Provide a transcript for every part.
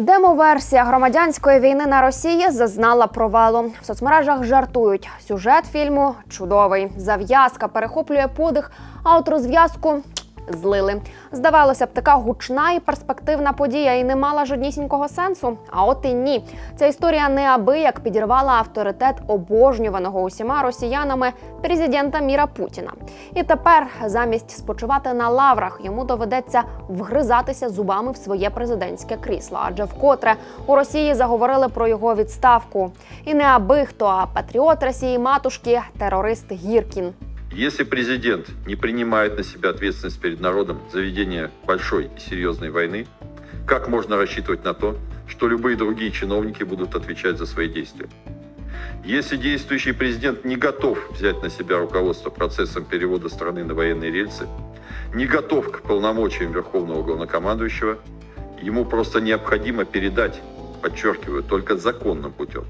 Демоверсія громадянської війни на Росії зазнала провалу. В соцмережах жартують. Сюжет фільму чудовий. Зав'язка перехоплює подих, а от розв'язку злили. Здавалося б, така гучна і перспективна подія і не мала жоднісінького сенсу. А от і ні. Ця історія неабияк підірвала авторитет обожнюваного усіма росіянами президента Міра Путіна. І тепер, замість спочивати на лаврах, йому доведеться вгризатися зубами в своє президентське крісло. Адже вкотре у Росії заговорили про його відставку. І не аби хто, а патріот Росії матушки, терорист Гіркін. Если президент не принимает на себя ответственность перед народом за ведение большой и серьезной войны, как можно рассчитывать на то, что любые другие чиновники будут отвечать за свои действия? Если действующий президент не готов взять на себя руководство процессом перевода страны на военные рельсы, не готов к полномочиям Верховного Главнокомандующего, ему просто необходимо передать, подчеркиваю, только законным путем,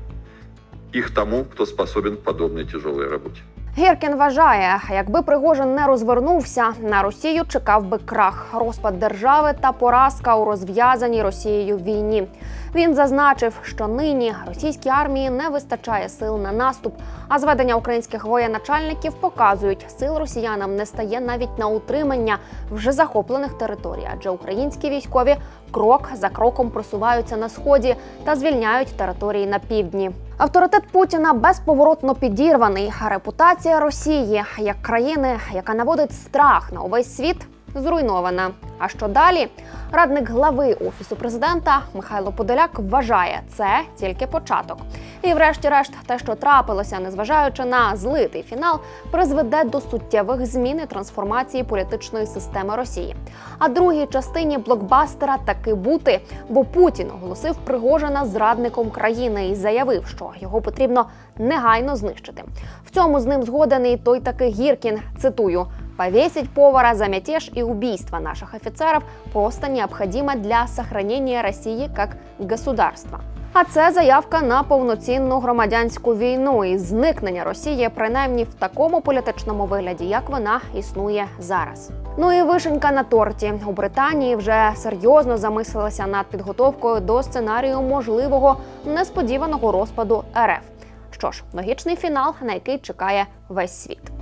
их тому, кто способен к подобной тяжелой работе. Гіркін вважає, якби Пригожин не розвернувся, на Росію чекав би крах, розпад держави та поразка у розв'язаній Росією війні. Він зазначив, що нині російській армії не вистачає сил на наступ, а зведення українських воєначальників показують, сил росіянам не стає навіть на утримання вже захоплених територій, адже українські військові крок за кроком просуваються на сході та звільняють території на півдні. Авторитет Путіна безповоротно підірваний. Репутація Росії як країни, яка наводить страх на увесь світ, зруйнована. А що далі? Радник глави офісу президента Михайло Подоляк вважає, це тільки початок. І, врешті-решт, те, що трапилося, незважаючи на злитий фінал, призведе до суттєвих змін і трансформації політичної системи Росії. А другій частині блокбастера таки бути, бо Путін оголосив Пригожина зрадником країни і заявив, що його потрібно негайно знищити. В цьому з ним згоден і той таки Гіркін. Цитую. Повесить повара за мятеж и убийство наших офицеров просто необходимо для сохранения России как государства. А це заявка на повноцінну громадянську війну і зникнення Росії, принаймні в такому політичному вигляді, як вона існує зараз. Ну і вишенька на торті у Британії вже серйозно замислилися над підготовкою до сценарію можливого несподіваного розпаду РФ. Що ж, логічний фінал, на який чекає весь світ.